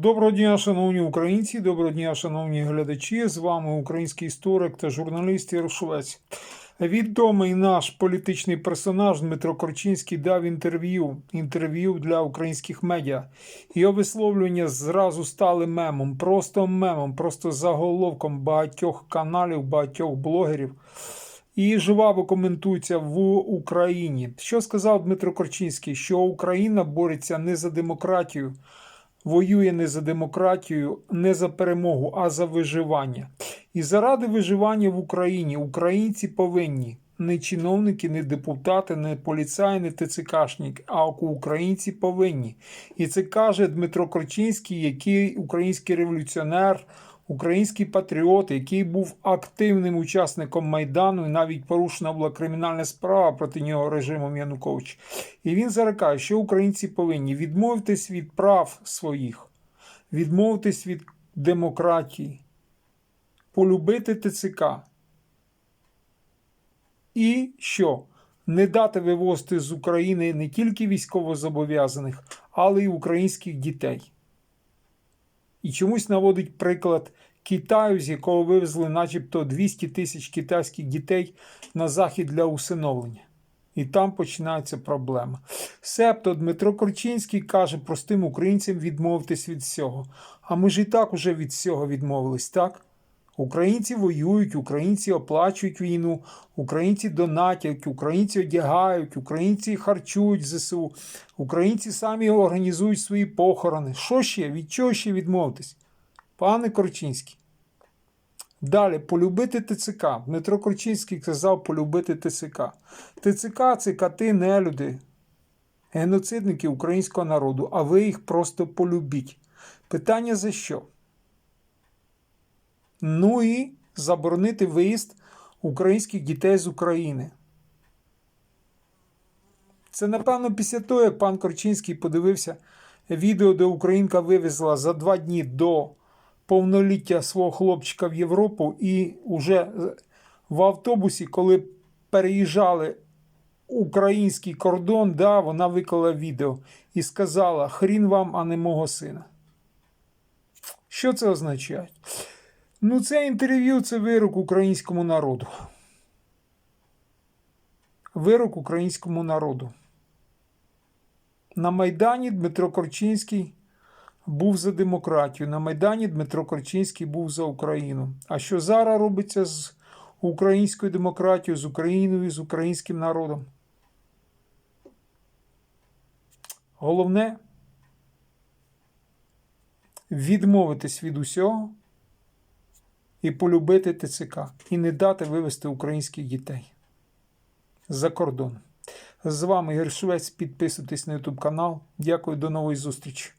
Доброго дня, шановні українці, доброго дня, шановні глядачі. З вами український історик та журналіст Ярошовець. Відомий наш політичний персонаж Дмитро Корчинський дав інтерв'ю інтерв'ю для українських медіа. Його висловлювання зразу стали мемом, просто мемом, просто заголовком багатьох каналів, багатьох блогерів. І жваво коментується в Україні. Що сказав Дмитро Корчинський? Що Україна бореться не за демократію, воює не за демократію, не за перемогу, а за виживання. І заради виживання в Україні українці повинні не чиновники, не депутати, не поліцаї, не ТЦКшник, а українці повинні. І це каже Дмитро Корчинський, який український революціонер, український патріот, який був активним учасником Майдану, і навіть порушена була кримінальна справа проти нього режимом Януковича. І він зарекає, що українці повинні відмовитись від прав своїх, відмовитись від демократії, полюбити ТЦК. І що? Не дати вивозити з України не тільки військовозобов'язаних, але й українських дітей. І чомусь наводить приклад Китаю, з якого вивезли начебто 200 тисяч китайських дітей на захід для усиновлення. І там починається проблема. Себто Дмитро Корчинський каже простим українцям відмовитись від всього. А ми ж і так уже від всього відмовились, так? Українці воюють, українці оплачують війну, українці донатять, українці одягають, українці харчують ЗСУ, українці самі організують свої похорони. Що ще? Від чого ще відмовитись? Пане Корчинський. Далі, полюбити ТЦК. Дмитро Корчинський казав полюбити ТЦК. ТЦК це кати, нелюди, геноцидники українського народу, а ви їх просто полюбіть. Питання за що? Ну і заборонити виїзд українських дітей з України. Це, напевно, після того, як пан Корчинський подивився відео, де Українка вивезла за два дні до повноліття свого хлопчика в Європу, і вже в автобусі, коли переїжджали український кордон, да, вона виклала відео і сказала: Хрін вам, а не мого сина. Що це означає? Ну, це інтерв'ю це вирок українському народу. Вирок українському народу. На Майдані Дмитро Корчинський був за демократію. На Майдані Дмитро Корчинський був за Україну. А що зараз робиться з українською демократією, з Україною, з українським народом? Головне відмовитись від усього і полюбити ТЦК, і не дати вивезти українських дітей за кордон. З вами Гершвець. Підписуйтесь на YouTube канал. Дякую, до нової зустрічі.